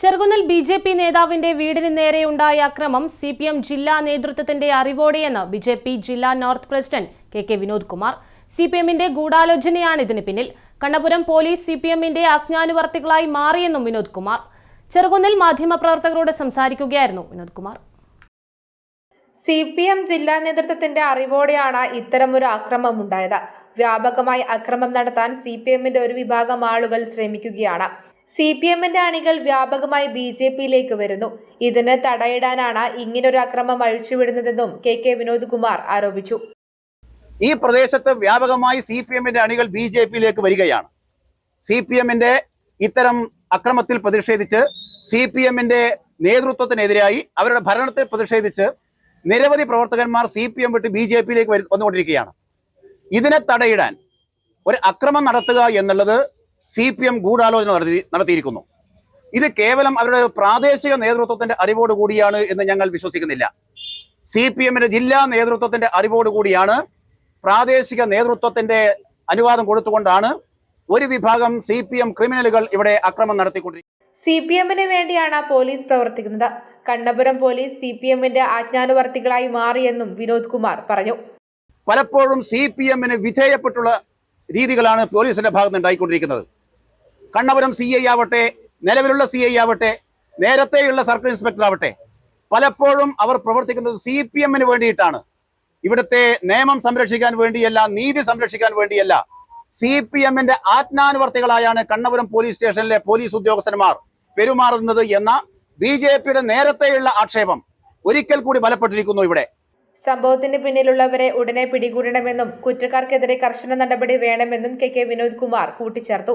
ചെറുകുന്നിൽ B J P നേതാവിന്റെ വീടിന് നേരെയുണ്ടായ അക്രമം സി പി എം ജില്ലാ നേതൃത്വത്തിന്റെ അറിവോടെയെന്ന് ബി ജെ പി ജില്ലാ north president K K Vinod Kumar C P എമ്മിന്റെ ഗൂഢാലോചനയാണ് ഇതിന് പിന്നിൽ. കണ്ണപുരം പോലീസ് സി പി എമ്മിന്റെ ആജ്ഞാനുവർത്തികളായി മാറിയെന്നും വിനോദ് കുമാർ ചെറുകുന്നിൽ മാധ്യമപ്രവർത്തകരോട് സംസാരിക്കുകയായിരുന്നു Vinod Kumar C P M ജില്ലാ നേതൃത്വത്തിന്റെ അറിവോടെയാണ് ഇത്തരമൊരു ഉണ്ടായത്. വ്യാപകമായി അക്രമം നടത്താൻ സി പി എമ്മിന്റെ ഒരു വിഭാഗം ആളുകൾ ശ്രമിക്കുകയാണ്. സി പി എമ്മിന്റെ അണികൾ വ്യാപകമായി ബി ജെ പിയിലേക്ക് വരുന്നു. ഇതിന് തടയിടാനാണ് ഇങ്ങനൊരു അക്രമം അഴിച്ചുവിടുന്നതെന്നും കെ കെ വിനോദ് കുമാർ ആരോപിച്ചു. ഈ പ്രദേശത്ത് വ്യാപകമായി സി പി എമ്മിന്റെ അണികൾ ബി ജെ പിയിലേക്ക് വരികയാണ്. സി പി എമ്മിന്റെ ഇത്തരം അക്രമത്തിൽ പ്രതിഷേധിച്ച് സി പി എമ്മിന്റെ നേതൃത്വത്തിനെതിരായി അവരുടെ ഭരണത്തിൽ പ്രതിഷേധിച്ച് നിരവധി പ്രവർത്തകന്മാർ സി പി എം വിട്ട് ബി ജെ പിയിലേക്ക് വന്നുകൊണ്ടിരിക്കുകയാണ്. ഇതിനെ തടയിടാൻ ഒരു അക്രമം നടത്തുക എന്നുള്ളത് സി പി എം ഗൂഢാലോചന നടത്തി നടത്തിയിരിക്കുന്നു. ഇത് കേവലം അവരുടെ പ്രാദേശിക നേതൃത്വത്തിന്റെ അറിവോട് കൂടിയാണ് എന്ന് ഞങ്ങൾ വിശ്വസിക്കുന്നില്ല. സി പി എമ്മിന്റെ ജില്ലാ നേതൃത്വത്തിന്റെ അറിവോട് കൂടിയാണ് പ്രാദേശിക നേതൃത്വത്തിന്റെ അനുവാദം കൊടുത്തുകൊണ്ടാണ് ഒരു വിഭാഗം സി പി എം ക്രിമിനലുകൾ ഇവിടെ അക്രമം നടത്തിക്കൊണ്ടിരിക്കുന്നത്. സി പി എമ്മിന് വേണ്ടിയാണ് പോലീസ് പ്രവർത്തിക്കുന്നത്. കണ്ണപുരം പോലീസ് സി പി എമ്മിന്റെ ആജ്ഞാനുവർത്തികളായി മാറിയെന്നും വിനോദ് കുമാർ പറഞ്ഞു. പലപ്പോഴും സി പി എമ്മിന് വിധേയപ്പെട്ടുള്ള രീതികളാണ് പോലീസിന്റെ ഭാഗത്ത് ഉണ്ടായിക്കൊണ്ടിരിക്കുന്നത്. കണ്ണപുരം സി ഐ ആവട്ടെ നിലവിലുള്ള സി ഐ ആവട്ടെ നേരത്തെയുള്ള സർക്കിൾ ഇൻസ്പെക്ടർ ആവട്ടെ പലപ്പോഴും അവർ പ്രവർത്തിക്കുന്നത് സി പി എമ്മിന് വേണ്ടിയിട്ടാണ്. ഇവിടുത്തെ നിയമം സംരക്ഷിക്കാൻ വേണ്ടിയല്ല നീതി സംരക്ഷിക്കാൻ വേണ്ടിയല്ല സി പി എമ്മിന്റെ ആജ്ഞാനുവർത്തികളായാണ് കണ്ണപുരം പോലീസ് സ്റ്റേഷനിലെ പോലീസ് ഉദ്യോഗസ്ഥന്മാർ പെരുമാറുന്നത് എന്ന ബി ജെ പിയുടെ നേരത്തെയുള്ള ആക്ഷേപം ഒരിക്കൽ കൂടി ബലപ്പെട്ടിരിക്കുന്നു ഇവിടെ. സംഭവത്തിന് പിന്നിലുള്ളവരെ ഉടനെ പിടികൂടണമെന്നും കുറ്റക്കാർക്കെതിരെ കർശന നടപടി വേണമെന്നും കെ കെ വിനോദ് കുമാർ കൂട്ടിച്ചേർത്തു.